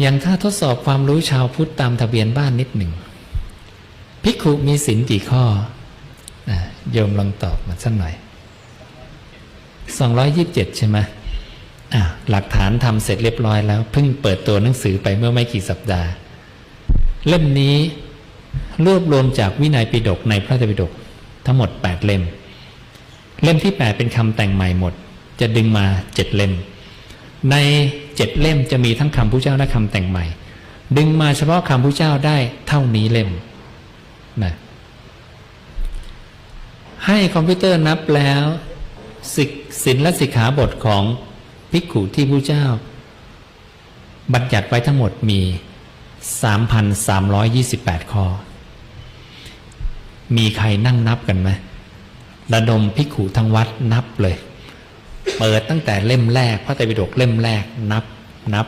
อย่างถ้าทดสอบความรู้ชาวพุทธตามทะเบียนบ้านนิดหนึ่งภิกขุมีศีลกี่ข้ออะโยมลองตอบมาสักหน่อย 227 ใช่ไหมอะหลักฐานทำเสร็จเรียบร้อยแล้ว เพิ่งเปิดตัวหนังสือไปเมื่อไม่กี่สัปดาห์ เล่มนี้รวบรวมจากวินัยปิฎกในพระไตรปิฎกทั้งหมด 8 เล่ม เล่มที่ 8 เป็นคำแต่งใหม่หมด จะดึงมา 7 เล่ม ใน เจ็ดเล่มจะมีทั้งคำพุทธเจ้าและคำแต่งใหม่ ดึงมาเฉพาะคำพุทธเจ้าได้เท่านี้เล่มนะให้คอมพิวเตอร์นับแล้วสิกศีลและสิกขาบทของภิกขุที่พระเจ้า บัญญัติไว้ทั้งหมดมี 3,328 ข้อ มีใครนั่งนับกันไหมระดมภิกขุทั้งวัดนับเลย เปิดตั้งแต่เล่มแรกพระไตรปิฎกเล่มแรกนับนับ